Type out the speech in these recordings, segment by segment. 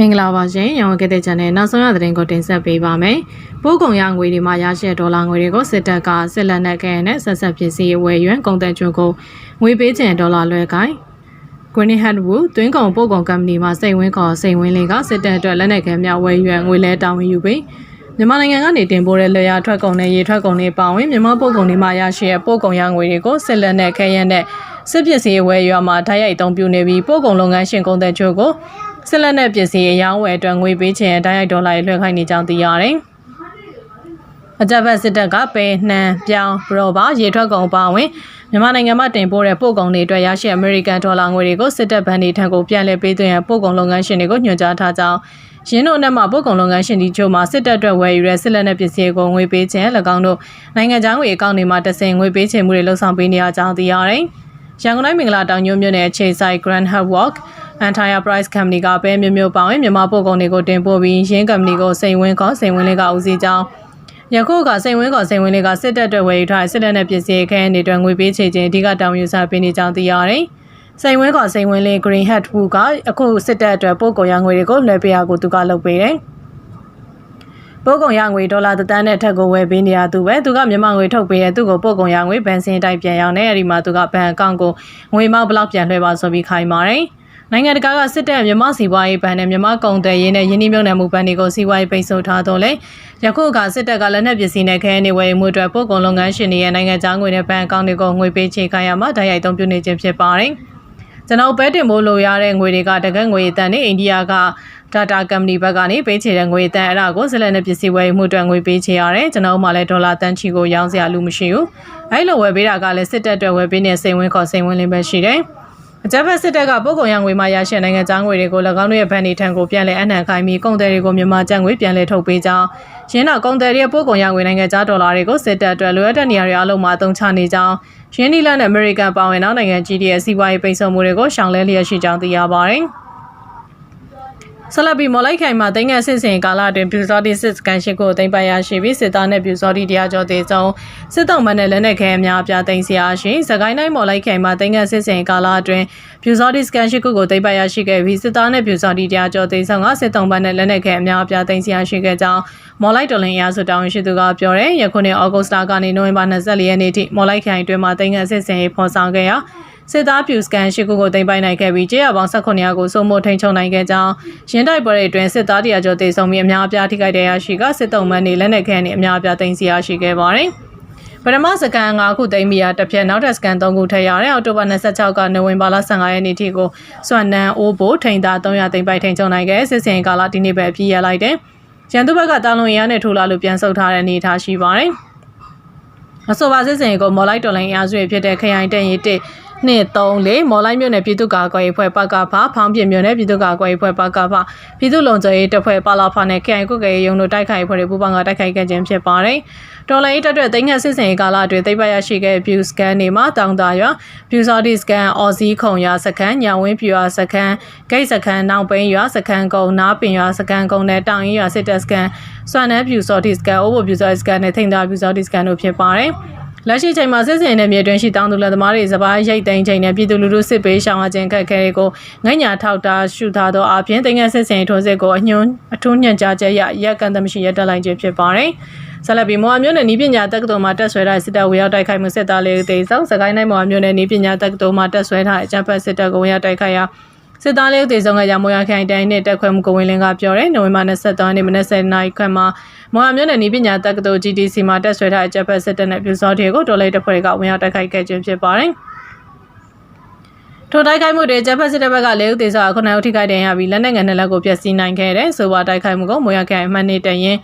မင်္ဂလာပါရှင်ရောင်ကတဲ့ channel နောက်ဆုံးရသတင်းကိုတင်ဆက်ပေးပါမယ်။ပိုးကုံရငွေတွေမှာရရှိတဲ့ဒေါ်လာငွေတွေကိုစစ်တပ်ကစစ်လက်နက်ခဲနဲ့ဆက်ဆက်ပစ္စည်းဝယ်ရွံကုန်တဲ့ကျွန်းကိုငွေပေးချင်ဒေါ်လာလွှဲကိုင်း Green Hatwood တွင်းကုန်ပို့ကုန်ကုမ္ပဏီမှစိတ်ဝင်းခေါ်စိတ်ဝင်းလေးကစစ်တပ်အတွက်လက်နက်ခဲများဝယ်ရွံငွေလဲတောင်းယူပြီးမြန်မာနိုင်ငံကနေတင်ပို့တဲ့လေယာထွက်ကုန်နဲ့ရေထွက်ကုန်တွေပါဝင်မြန်မာပို့ကုန်တွေမှာရရှိတဲ့ပို့ကုန်ရငွေတွေကိုစစ်လက်နက်ခဲရနဲ့စစ်ပစ္စည်းဝယ်ရွံမှာဓာတ်ရိုက်အသုံးပြုနေပြီးပို့ကုန်လုပ်ငန်းရှင်ကုန်တဲ့ကျွန်းကို ဆက်လက်နဲ့ပစ္စည်းအယောင်းဝယ်အတွက်ငွေပေးချင်တိုက်ရိုက်ဒေါ်လာတွေလွှဲခိုင်းနေကြောင်းသိရတယ်။အကြပ်ဖက်စစ်တပ်ကပေနှံပြောင်းရောဘာရေထွက်ကုန်ပါဝင်မြန်မာနိုင်ငံမှာတင်ပို့တဲ့ပို့ကုန်တွေအတွက်ရရှိအမေရိကန်ဒေါ်လာငွေတွေကိုစစ်တပ်ဗန်တွေထံကိုပြန်လည်ပေးသွင်းရန်ပို့ကုန်လုပ်ငန်းရှင်တွေကိုညွှန်ကြားထားကြောင်းရင်းတို့နဲ့မှပို့ကုန်လုပ်ငန်းရှင်ဒီချို့မှာစစ်တပ်အတွက်ဝယ်ယူတဲ့စစ်လက်နဲ့ပစ္စည်းကိုငွေပေးခြင်း၎င်းတို့နိုင်ငံခြားငွေအကောင့်တွေမှာတဆင်ငွေပေးချေမှုတွေလှုပ်ဆောင်ပေးနေရကြောင်းသိရတယ်။ရန်ကုန်တိုင်းမင်္ဂလာတောင်ညွှန်မြို့နယ်အခြေဆိုင် Grand Hub Walk Entire Price Company ကပဲမျိုးမျိုးပါဝင်မြန်မာပို့ကုန်တွေကိုတင်ပို့ပြီးရင်း company ကိုစိန်ဝင်းခေါ်စိန်ဝင်းလေးကဦးစီးကြောင်းယခုကစိန်ဝင်းခေါ်စိန်ဝင်းလေးကစစ်တပ်အတွက်ဝယ်ယူထားတဲ့စစ်တပ်နဲ့ပစ္စည်းခဲအနေအတွက်ငွေပေးချေခြင်းအဓိကတောင်းယူစားပေးနေကြောင်းသိရတယ်။စိန်ဝင်းခေါ်စိန်ဝင်းလေး Green Hat ဘူးကအခုစစ်တပ်အတွက်ပို့ကုန်ရငွေတွေကိုလွှဲပေးရကိုသူကလုပ်ပေးတယ်။ပို့ကုန်ရငွေဒေါ်လာသန်းနဲ့ထက်ကိုဝယ်ပေးနေရသူပဲသူကမြန်မာငွေထုတ်ပေးရသူ့ကိုပို့ကုန်ရငွေဘန်စင်တိုက်ပြန်ရောက်နေအဲဒီမှာသူကဘဏ်အကောင့်ကိုငွေမောက်ဘလောက်ပြန်လွှဲပါဆိုပြီးခိုင်းပါတယ်။ နိုင်ငံတကာကစစ်တပ်မြန်မာစီးပွားရေးဘဏ်နဲ့မြန်မာကုန်သွယ်ရေးနဲ့ယင်းနှိမ့်မြုံနယ်မှုဘဏ်တွေကိုစီးပွားရေးပိတ်ဆို့ထားတော့လေယခုကစစ်တပ်ကလက်နက်ပစ္စည်းနဲ့ခဲနေဝယ်မှုအတွက်ပို့ကုန်လုပ်ငန်းရှင်တွေရဲ့နိုင်ငံခြားငွေနဲ့ဘဏ်အကောင့်တွေကိုငွေပေးချေခိုင်းရမှာတိုက်ရိုက်သုံးပြုနေခြင်းဖြစ်ပါတယ်။ကျွန်တော်ပဲတင်မိုးလိုရတဲ့ငွေတွေကတကက်ငွေအတန်နဲ့အိန္ဒိယက data company ဘက်ကနေပေးချေတဲ့ငွေအတန်အဲ့ဒါကိုဇလက်နဲ့ပစ္စည်းဝယ်မှုအတွက်ငွေပေးချေရတယ်ကျွန်တော်မှလည်းဒေါ်လာတန်ချီကိုရောင်းစရာလူမရှိဘူးအဲ့လိုဝယ်ပေးတာကလည်းစစ်တပ်အတွက်ဝယ်ပေးနေစိန်ဝင်ခေါ်စိန်ဝင်လေးပဲရှိတယ် အကြမ်းဖက်စစ်တပ်ကပို့ကုန်ရငွေမှရရှိနိုင်ငံခြားငွေတွေကို၎င်းတို့ရဲ့ဗန်ဒီထံကိုပြန်လည်အနှံခိုင်းပြီးကုန်တယ်တွေကိုမြန်မာကျပ်ငွေပြန်လည်ထုတ်ပေးကြောင်းရင်းတော့ကုန်တယ်ရဲ့ပို့ကုန်ရငွေနိုင်ငံခြားဒေါ်လာတွေကိုစစ်တပ်အတွက်လိုအပ်တဲ့နေရာတွေအလုံးမှာအသုံးချနေကြောင်းရင်းနီလန်နဲ့အမေရိကန်ပါဝင်နောက်နိုင်ငံကြီးရဲ့စီးပွားရေးပိတ်ဆို့မှုတွေကိုရှောင်လဲလျက်ရှိကြောင်းသိရပါတယ်။ ဆလဘီမော်လိုက်ခိုင်မှာတင်ငယ်စစ်စင်ကာလအတွင်းပြူစောတိစစ်ကန်ရှိကိုတင်ပိုင်ရရှိပြီးစစ်သားနဲ့ပြူစောတိတရားကျော်တေဆုံးစစ်တောင်မနဲ့လက်နက်ခဲအများအပြားတင်စီရရှိစကိုင်းတိုင်းမော်လိုက်ခိုင်မှာတင်ငယ်စစ်စင်ကာလအတွင်းပြူစောတိစကန်ရှိကိုတင်ပိုင်ရရှိခဲ့ပြီးစစ်သားနဲ့ပြူစောတိတရားကျော်တေဆုံးကစစ်တောင်မနဲ့လက်နက်ခဲအများအပြားတင်စီရရှိခဲ့ကြောင်းမော်လိုက်တော်လင်အရာဆိုတောင်းရှိသူကပြောတယ်ယခုနှစ်ဩဂုတ်လကနေနိုဝင်ဘာ24ရက်နေ့ထိမော်လိုက်ခိုင်အတွင်းမှာတင်ငယ်စစ်စင်ဖော်ဆောင်ခဲ့ရာ စစ်သားပြူစကန်ရှိခုကိုတင်ပိုင်နိုင်ခဲ့ပြီးကြေးရပေါင်း18ရာကိုစိုးမိုးထိန်ချုံနိုင်ခဲ့ကြောင်းရင်းတိုက်ပွဲတွေအတွင်းစစ်သားတရားကျော်တေဆုံးပြီးအများအပြားထိခိုက်တဲ့ရရှိကစစ်တုံးမန်းတွေလက်နက်ခဲနဲ့အများအပြားတင်စီရရှိခဲ့ပါတယ်။ပထမစကန်9ခုသိမ်းပြီးရတစ်ဖြက်နောက်ထပ်စကန်3ခုထပ်ရတဲ့အောက်တိုဘာ26ကနိုဝင်ဘာလ15ရက်နေ့ထိကိုစွမ်နန်အိုးဘိုထိန်သား300သိမ်းပိုက်ထိန်ချုံနိုင်ခဲ့စစ်စင်ကာလဒီနေ့ပဲပြည့်ရလိုက်တယ်။ရန်သူဘက်ကတာလွန်ရန်နဲ့ထိုးလာလို့ပြန်ဆုတ်ထားတဲ့အနေအထားရှိပါတယ်။အဆိုပါစစ်စင်ကိုမော်လိုက်တော်လိုင်းအားစုဖြစ်တဲ့ခရိုင်တန်ရီတ စ်နှစ်3လေးမော်လိုက်မြို့နယ်ပြည်သူ့ကာကွယ်ရေးဖွဲ့ပကဖဖောင်းပြမြို့နယ်ပြည်သူ့ကာကွယ်ရေးဖွဲ့ပကဖပြည်သူ့လုံခြုံရေးတပ်ဖွဲ့ပလာဖနဲ့ KI ကုတ်ကရေးရုံတို့တိုက်ခိုက်ဖွဲ့တွေပူးပေါင်းကတိုက်ခိုက်ခဲ့ခြင်းဖြစ်ပါတယ်။တော်လိုင်းတပ်တွေတိတ်ငတ်စစ်စင်ရေးကာလအတွင်းသိပ်ပရရှိခဲ့ view scan တွေမှာတောင်တာရွာ view sorty scan အော်စီခုံရွာစခန်းညာဝင်းပြရွာစခန်းဂိတ်စခန်းနောက်ပိန်းရွာစခန်းကုန်းနားပင်ရွာစခန်းကုန်းနဲ့တောင်ရင်ရွာစစ်တပ်စကန်စွမ်းနှဲ view sorty scan over view sorty scan နဲ့ထိန်တာ view sorty scan တို့ဖြစ်ပါတယ်။ လက်ရှိချိန်မှာစစ်စင်တဲ့မြေတွင်းရှိတောင်းသူလက်သမားတွေစပားရိတ်သိမ်းချိန်နဲ့ပြည်သူလူထုစစ်ပေးရှောင်အခြင်းခက်ခဲတွေကိုငိုင်းညာထောက်တာရှုထားသောအပြင်တင်ငယ်စစ်စင်ထိုးစစ်ကိုအညွှန်းအထူးညွှန်ကြားချက်ရရက်ကန်သမရှိရတက်လိုက်ခြင်းဖြစ်ပါတယ်။ဆက်လက်ပြီးမော်မျိုးနယ်နီးပညာတက္ကသိုလ်မှာတက်ဆွဲထားစစ်တပ်ဝေရောက်တိုက်ခိုက်မှုစစ်သားလေးတေဆောင်စကိုင်းနိုင်မော်မျိုးနယ်နီးပညာတက္ကသိုလ်မှာတက်ဆွဲထားအကြမ်းဖက်စစ်တပ်ကိုဝေရောက်တိုက်ခိုက်ရာ စစ်သားလေးတေဆုံးခဲ့ကြမောရခိုင်တိုင်းနဲ့တက်ခွဲမှုကိုဝင်လင်းကပြောတယ်နိုဝင်ဘာ23ရက်နေ့မနက်7:00နာရီခန့်မှာမောရမြို့နယ်နီးပညာတက္ကသိုလ် GTC မှာတက်ဆွဲထားတဲ့ချက်ဖက်စစ်တပ်နဲ့ပြူစောတွေကိုတော်လေးတပ်ဖွဲ့ကဝင်ရောက်တိုက်ခိုက်ခဲ့ခြင်းဖြစ်ပါတယ်ထိုတိုက်ခိုက်မှုတွေဂျပန်စစ်တပ်ဘက်ကလေဦးသေးစွာခုနှစ်ဦးထိခိုက်ဒဏ်ရာရပြီးလက်နက်ငယ်နှစ်လက်ကိုဖျက်ဆီးနိုင်ခဲ့တဲ့ဆိုပါတိုက်ခိုက်မှုကိုမောရခိုင်အမှတ်နေတရင်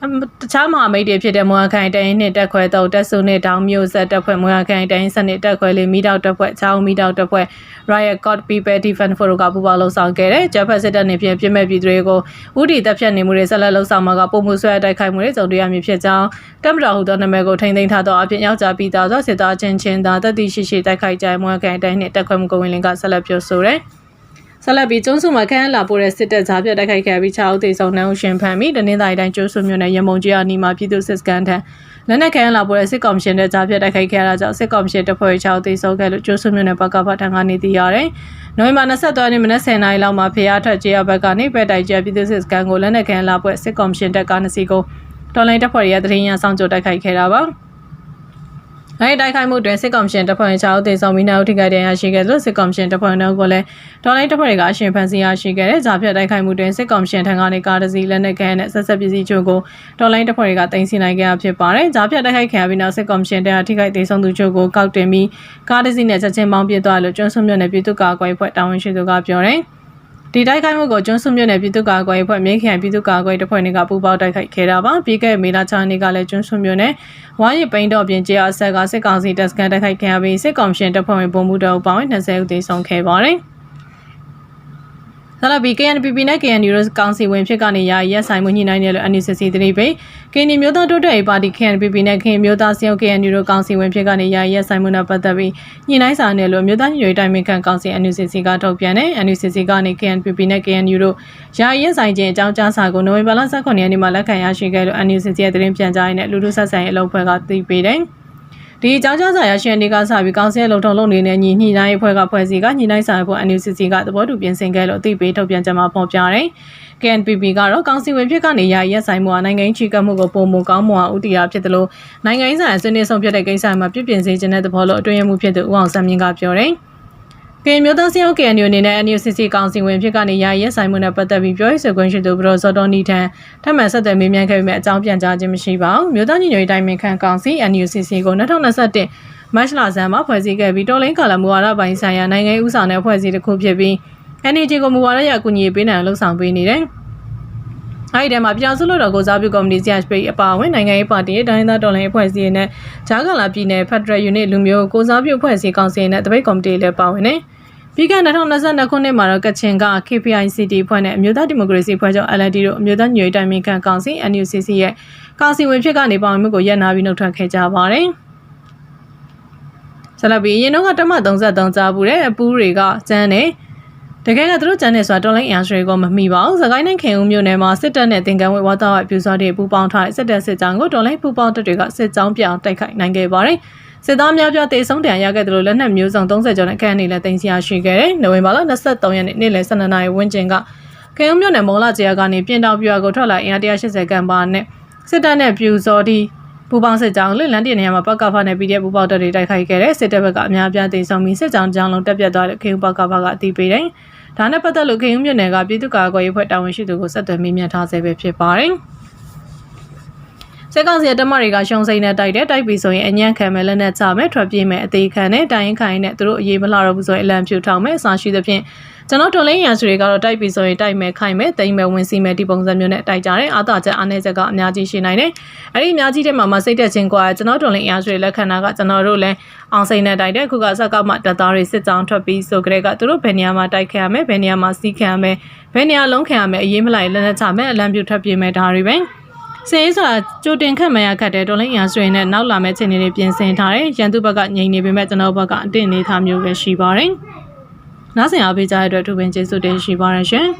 တခြားမဟာမိတ်တွေဖြစ်တဲ့မွန်ခိုင်တိုင်းနဲ့တက်ခွဲတော့တက်ဆုနဲ့တောင်မျိုးဆက်တက်ဖွဲ့မွန်ခိုင်တိုင်းစနစ်တက်ခွဲလေးမိတောက်တက်ဖွဲ့ချောင်းမိတောက်တက်ဖွဲ့ Riot Code People Defense Forum ကပူးပေါင်းလှုပ်ဆောင်ခဲ့တဲ့ဂျပန်စစ်တပ်နေဖြင့်ပြစ်မဲ့ပြည်သူတွေကိုဥတီတပ်ဖြတ်နေမှုတွေဆက်လက်လှုပ်ဆောင်မှာကပုံမှုဆွဲတိုက်ခိုက်မှုတွေကြုံတွေ့ရမည်ဖြစ်ကြောင်းတပ်မတော်ဟူသောနာမည်ကိုထိန်းသိမ်းထားသောအဖြစ်ယောက်ျားပြီးသားသောစစ်သားချင်းချင်းသာတတိရှိရှိတိုက်ခိုက်ကြမွန်ခိုင်တိုင်းနဲ့တက်ခွဲမှုကိုဝင်လင်းကဆက်လက်ပြောဆိုတယ် ဆက်လက်ပြီးကျုံးစုမှာခန်းလာပို့တဲ့စစ်တပ်ကြားပြတိုက်ခိုက်ခဲ့ပြီး6ဦးသေဆုံးနှုန်းရှင်ဖန်ပြီးတနင်္သာရီတိုင်းကျိုးစုမြို့နယ်ရမုံကြီးအနီးမှာပြည်သူစစ်စကန်ထံလက်နက်ခဲလာပို့တဲ့စစ်ကောင်ရှင်တဲ့ကြားပြတိုက်ခိုက်ခဲ့တာကြောင့်စစ်ကောင်ရှင်တပ်ဖွဲ့6ဦးသေဆုံးခဲ့လို့ကျိုးစုမြို့နယ်ဘက်ကဖထံကနေသိရတယ်။နိုဝင်ဘာ23ရက်နေ့မနက်10:00နာရီလောက်မှာဖေရထွက်ကျေးရွာဘက်ကနေပဲတိုက်ကျပြည်သူ့စစ်စခန်းကိုလက်နက်ကန်လာပွဲစစ်ကော်မရှင်တပ်ကားနှစ်စီးကိုတော်လိုင်းတပ်ဖွဲ့ရဲ့တရင်ရန်ဆောင်ကြိုတိုက်ခိုက်ခဲ့တာပါ။ အဲဒီတိုက်ခိုက်မှုတွင်စစ်ကော်မရှင်တပ်ဖွဲ့ဝင်6ဦးသေဆုံးပြီးနောက်ထိခိုက်ဒဏ်ရာရှိခဲ့သလိုစစ်ကော်မရှင်တပ်ဖွဲ့ဝင်တို့ကိုလည်းတော်လိုင်းတပ်ဖွဲ့တွေကအရှင်ဖန်စီရရှိခဲ့တဲ့ဂျာဖြတ်တိုက်ခိုက်မှုတွင်စစ်ကော်မရှင်ထံကနေကားတစ်စီးလက်နက်ကန်နဲ့ဆက်ဆက်ပစ္စည်းချို့ကိုတော်လိုင်းတပ်ဖွဲ့တွေကတင်စီနိုင်ခဲ့တာဖြစ်ပါတယ်။ဂျာဖြတ်တိုက်ခိုက်ခံရပြီးနောက်စစ်ကော်မရှင်တပ်ကထိခိုက်သေဆုံးသူချို့ကိုကောက်တင်ပြီးကားတစ်စီးနဲ့ချက်ချင်းမောင်းပစ်သွားလို့ကျွန်းဆွမြို့နယ်ပြည်သူ့ကာကွယ်ဖွဲ့တာဝန်ရှိသူကပြောတယ်။ ဒီတိုက်ခိုက်မှုကိုကျွန်းစုမြို့နယ်ပြည်သူ့ကာကွယ်ရေးအဖွဲ့မြင်းခရိုင်ပြည်သူ့ကာကွယ်ရေးတပ်ဖွဲ့တွေကပူးပေါင်းတိုက်ခိုက်ခဲ့တာပါပြီးခဲ့မေလ6ရက်နေ့ကလည်းကျွန်းစုမြို့နယ်ဝိုင်းရပိန်တော်ပြင်ကျေးအဆက်ကစစ်ကောင်စီတပ်စခန်းတိုက်ခိုက်ခံရပြီးစစ်ကောင်ရှင်တပ်ဖွဲ့ဝင်ပုံမှုတော်ပေါင်း20ဦးသေဆုံးခဲ့ပါတယ် ဆလာဘီ KNPP နဲ့ KNU တို့ကောင်စီဝင်ဖြစ်ကနေရာရက်ဆိုင်မှုညှိနှိုင်းတယ်လို့ NUCC သတိပေး KNU မျိုးသားတိုးတက်ရေးပါတီ KNPP နဲ့ KN မျိုးသားစီယုံ KNU တို့ကောင်စီဝင်ဖြစ်ကနေရာရက်ဆိုင်မှုနဲ့ပတ်သက်ပြီးညှိနှိုင်းစာနယ်လို့မျိုးသားညွေတိုင်းမင်ခံကောင်စီ NUCC ကထုတ်ပြန်တယ် NUCC ကနေ KNPP နဲ့ KNU တို့ရာရက်ဆိုင်ခြင်းအကြောင်းကြားစာကိုနိုဝင်ဘာလ18ရက်နေ့မှာလက်ခံရရှိခဲ့လို့ NUCC ရဲ့သတင်းပြန်ကြားရေးနဲ့လူလူဆက်ဆံရေးအလုပ်ဖွဲ့ကသိပေးတယ် ဒီအကြောင်းကြားစာရရှိနေကစပြီးကောင်စီလုံထုံလုံနေတဲ့ညီညှိနှိုင်းအဖွဲ့ကဖွဲ့စည်းကညီနှိုင်းစာဖို့ NUCC ကသဘောတူပြင်ဆင်ခဲ့လို့အသိပေးထုတ်ပြန်ကြမှာဖော်ပြတယ်။ KNPP ကတော့ကောင်စီဝင်ဖြစ်ကနေရရက်ဆိုင်မှုဟာနိုင်ငံချီကမှုကိုပုံမကောင်းမွန်အောင်ဥတီရာဖြစ်တယ်လို့နိုင်ငံရေးဆိုင်ရာဆွေးနွေးဆုံးဖြတ်တဲ့ကိစ္စမှာပြပြင်စေခြင်းတဲ့သဘောလို့အတွင်းရမှုဖြစ်သူဦးအောင်စံမြင့်ကပြောတယ်။ ကင်မျိုးသားစီအောင် KNU အနေနဲ့ NUCC ကောင်စီဝင်ဖြစ်ကနေရရက်ဆိုင်မှုနဲ့ပတ်သက်ပြီးပြောရေးဆိုခွင့်ရှိသူဘရိုဇော်တော်နီထံထပ်မံဆက်သွယ်မေးမြန်းခဲ့ပေမဲ့အကြောင်းပြန်ကြားခြင်းမရှိပါဘူး။မျိုးသားညီညွတ်ရေးတိုင်းပင်ခံကောင်စီ NUCC ကို2021မတ်လဆန်းမှာဖွဲ့စည်းခဲ့ပြီးတော်လိုင်းကာလမူဝါဒပိုင်းဆိုင်ရာနိုင်ငံရေးဥဆောင်တဲ့ဖွဲ့စည်းတစ်ခုဖြစ်ပြီး NUG ကိုမူဝါဒရအကူအညီပေးနိုင်လှုပ်ဆောင်ပေးနေတယ်။ အဲဒီထဲမှာပြည်စုလို့တော်ကိုစားပြုကော်မတီ CHP အပါအဝင်နိုင်ငံရေးပါတီရဲ့တိုင်းသားတော်လှန်ရေးအဖွဲ့အစည်းနဲ့ဂျားကလာပြည်နယ် Federal Unit လူမျိုးကိုစားပြုအဖွဲ့အစည်းကောင်စီနဲ့တပိတ်ကော်မတီလည်းပါဝင်နေ။ပြီးခဲ့2022ခုနှစ်မှာတော့ကချင်က KPICT ဖွဲ့နဲ့အမျိုးသားဒီမိုကရေစီဖွဲ့ချုပ် LND တို့အမျိုးသားညွေတိုင်ပင်ခံကောင်စီ NUCC ရဲ့ကောင်စီဝင်ဖြစ်ကနေပါဝင်မှုကိုရပ်နာပြီးနှုတ်ထွက်ခဲ့ကြပါတယ်။ဆက်လက်ပြီးရင်တော့ကတမ33ကြားဘူးတဲ့အပူးတွေကကျန်းနေ တကယ်ကသူတို့ကျန်းနေဆိုတာတော်လိုင်းအန်ရှရီကိုမမိပါဘူး။သခိုင်းနဲ့ခင်ဦးမြို့နယ်မှာစစ်တပ်နဲ့တင်ကန်းဝဲဝါသားဝပြူစောတွေပူပေါင်းထားတဲ့စစ်တပ်စစ်ကြောင်းကိုတော်လိုင်းပူပေါင်းတပ်တွေကစစ်ကြောင်းပြောင်းတိုက်ခိုက်နိုင်ခဲ့ပါတယ်။စစ်သားများပြတေဆုံးတန်ရခဲ့တယ်လို့လက်နက်မျိုးစုံ30ကျော်နဲ့ခန့်နေလက်သိမ်းစီရရှိခဲ့တယ်။နိုဝင်ဘာလ23ရက်နေ့နေ့လယ်12နာရီဝန်းကျင်ကခင်ဦးမြို့နယ်မော်လာကျေးကနေပြင်တောင်ပြွာကိုထွက်လာအင်အား180ခန့်ပါနဲ့စစ်တပ်နဲ့ပြူစောဒီ ပူပေါင်းစစ်ကြောင်းလလန်တရနေရာမှာပကဖနဲ့ PDF ပူပေါင်းတပ်တွေတိုက်ခိုက်ခဲ့တဲ့စစ်တပ်ဘက်ကအများအပြားတင်ဆောင်ပြီးစစ်ကြောင်းကြောင်းလုံးတက်ပြတ်သွားတဲ့ခေဦးပကဖကအသိပေးတယ်။ဒါနဲ့ပတ်သက်လို့ခေဦးမြို့နယ်ကပြည်သူ့ကာကွယ်ရေးဖွဲ့တာဝန်ရှိသူကိုဆက်သွယ်မေးမြန်းထားဆဲပဲဖြစ်ပါတယ်။စက်ကောင်စီတမတွေကရှုံစိမ့်နဲ့တိုက်တဲ့တိုက်ပြီးဆိုရင်အညံ့ခံမဲ့လက်နဲ့ချမဲ့ထွက်ပြေးမဲ့အသေးခံနဲ့တိုင်ရင်ခိုင်နဲ့သူတို့အရေးမလှတော့ဘူးဆိုရင်အလံဖြူထောင်မဲ့အစာရှိသဖြင့် ကျွန်တော်တော်လင်းရန်စုတွေကတော့တိုက်ပြီးဆိုရင်တိုက်မဲ့ခိုင်မဲ့တိမ်မဲ့ဝင်စီမဲ့ဒီပုံစံမျိုးနဲ့တိုက်ကြတယ်အာသာချက်အားနည်းချက်ကအများကြီးရှိနိုင်တယ်အဲ့ဒီအများကြီးတဲ့မှာမစိတ်သက်ခြင်းကွာကျွန်တော်တော်လင်းရန်စုတွေလက်ခံတာကကျွန်တော်တို့လည်းအောင်စိမ့်နဲ့တိုက်တဲ့ခုကစကောက်မှတပ်သားတွေစစ်ကြောင်းထွက်ပြီးဆိုကြတဲ့ကသူတို့ဘယ်နေရာမှာတိုက်ခံရမယ်ဘယ်နေရာမှာစီးခံရမယ်ဘယ်နေရာလုံးခံရမယ်အရေးမလိုက်လက်နဲ့ချမယ်အလံပြူထွက်ပြေးမယ်ဒါတွေပဲစင်ဆိုတာကြိုတင်ခတ်မရခတ်တဲ့တော်လိုင်းရန်ဆွေနဲ့နောက်လာမဲ့ချိန်တွေပြင်ဆင်ထားတယ်ရန်သူဘက်ကငြိမ်နေပေမဲ့ကျွန်တော်ဘက်ကအတင့်နေထားမျိုးပဲရှိပါတယ်။ နားဆင်အားပေးကြတဲ့အတွက်သူပင်ကျေးဇူးတင်ရှိပါရရှင်။